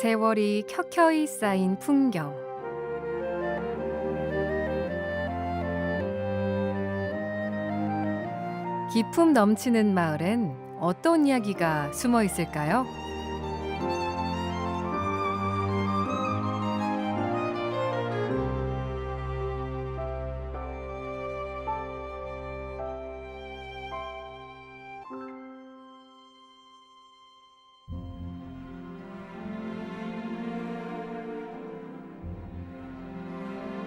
세월이 켜켜이 쌓인 풍경. 기품 넘치는 마을엔 어떤 이야기가 숨어 있을까요?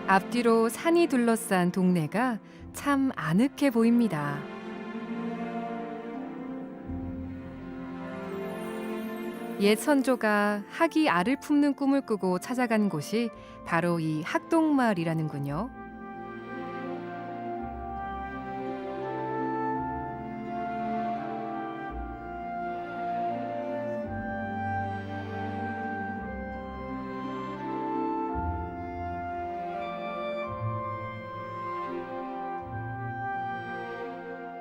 앞뒤로 산이 둘러싼 동네가 참 아늑해 보입니다. 옛 선조가 학이 알을 품는 꿈을 꾸고 찾아간 곳이 바로 이 학동마을이라는군요.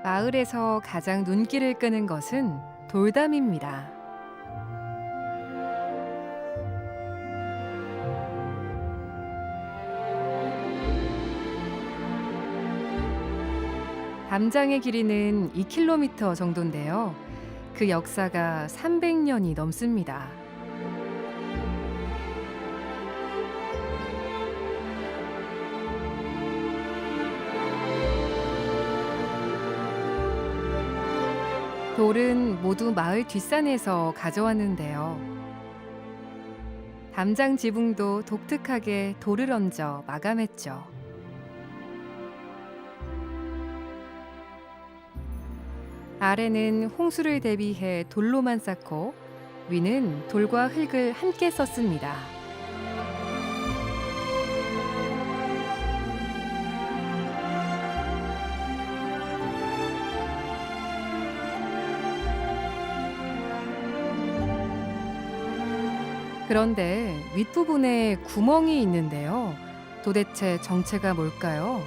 마을에서 가장 눈길을 끄는 것은 돌담입니다. 담장의 길이는 2km 정도인데요. 그 역사가 300년이 넘습니다. 돌은 모두 마을 뒷산에서 가져왔는데요. 담장 지붕도 독특하게 돌을 얹어 마감했죠. 아래는 홍수를 대비해 돌로만 쌓고 위는 돌과 흙을 함께 썼습니다. 그런데 윗부분에 구멍이 있는데요. 도대체 정체가 뭘까요?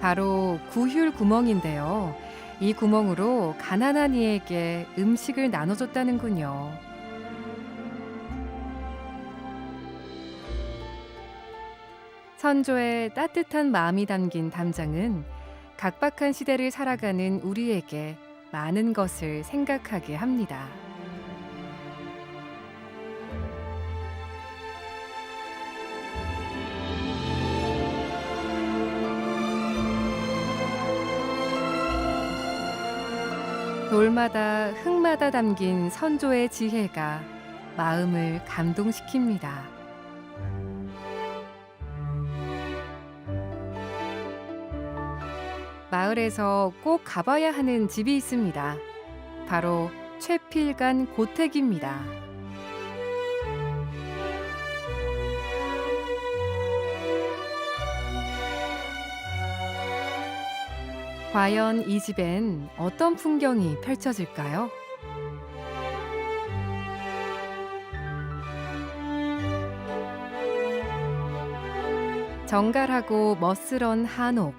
바로 구휼 구멍인데요. 이 구멍으로 가난한 이에게 음식을 나눠줬다는군요. 선조의 따뜻한 마음이 담긴 담장은 각박한 시대를 살아가는 우리에게 많은 것을 생각하게 합니다. 돌마다 흙마다 담긴 선조의 지혜가 마음을 감동시킵니다. 마을에서 꼭 가봐야 하는 집이 있습니다. 바로 최필간 고택입니다. 과연 이 집엔 어떤 풍경이 펼쳐질까요? 정갈하고 멋스런 한옥.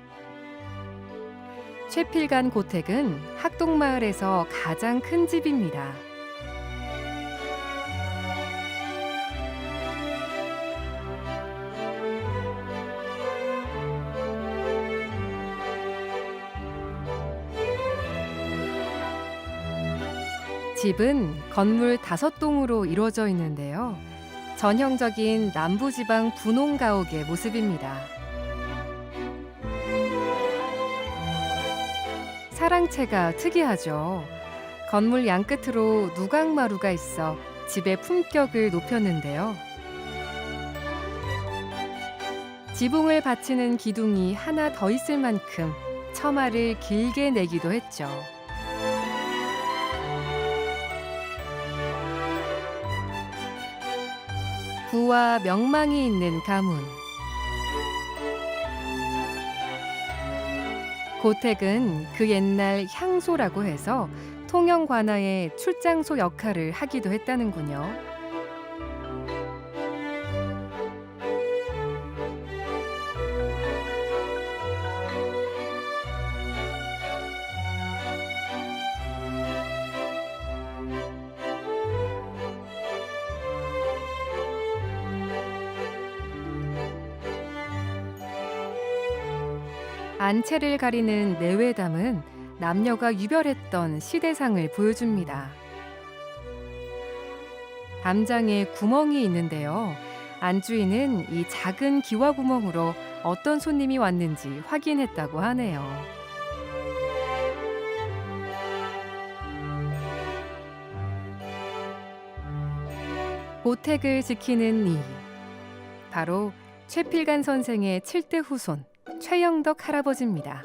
최필간 고택은 학동마을에서 가장 큰 집입니다. 집은 건물 다섯 동으로 이루어져 있는데요. 전형적인 남부지방 분홍 가옥의 모습입니다. 사랑채가 특이하죠. 건물 양끝으로 누각마루가 있어 집의 품격을 높였는데요. 지붕을 받치는 기둥이 하나 더 있을 만큼 처마를 길게 내기도 했죠. 부와 명망이 있는 가문. 고택은 그 옛날 향소라고 해서 통영 관아의 출장소 역할을 하기도 했다는군요. 안채를 가리는 내외담은 남녀가 유별했던 시대상을 보여줍니다. 담장에 구멍이 있는데요. 안주인은 이 작은 기와 구멍으로 어떤 손님이 왔는지 확인했다고 하네요. 보택을 지키는 이 바로 최필간 선생의 7대 후손 최영덕 할아버지입니다.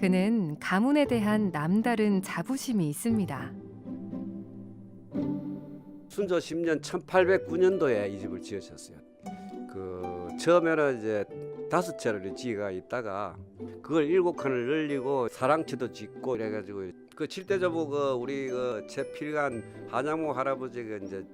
그는 가문에 대한 남다른 자부심이 있습니다. 순조 10년 1809년도에 이 집을 지으셨어요. 그 처음에는 이제 다섯 채를 지가 있다가 그걸 일곱 칸을 늘리고 사랑치도 짓고 이래가지고 그 칠대저보 그 우리 그 최필간 한양모 할아버지가 이제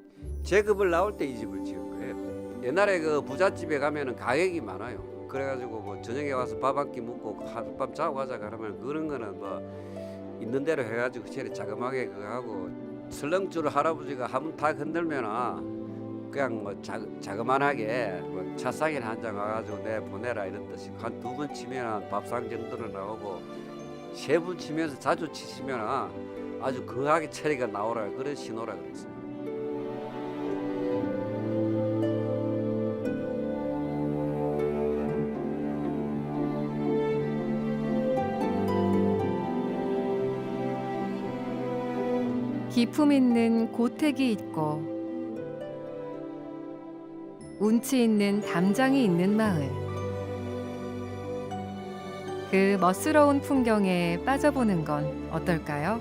제급을 나올 때 이 집을 지은 거예요. 옛날에 그 부잣집에 가면은 가격이 많아요. 그래가지고 뭐 저녁에 와서 밥 한 끼 먹고 하룻밤 자고 가자 그러면 그런 거는 뭐 있는 대로 해가지고 제일 자그마하게 그거 하고 설렁줄 할아버지가 한번 탁 흔들면은 그냥 뭐 자, 자그만하게 뭐 차상인 한 장 와가지고 내 보내라 이런 뜻이 한 두 번 치면은 밥상 정도는 나오고 세 번 치면서 자주 치시면은 아주 거하게 처리가 나오라 그런 신호라 그랬어요. 기품 있는 고택이 있고 운치 있는 담장이 있는 마을. 그 멋스러운 풍경에 빠져보는 건 어떨까요?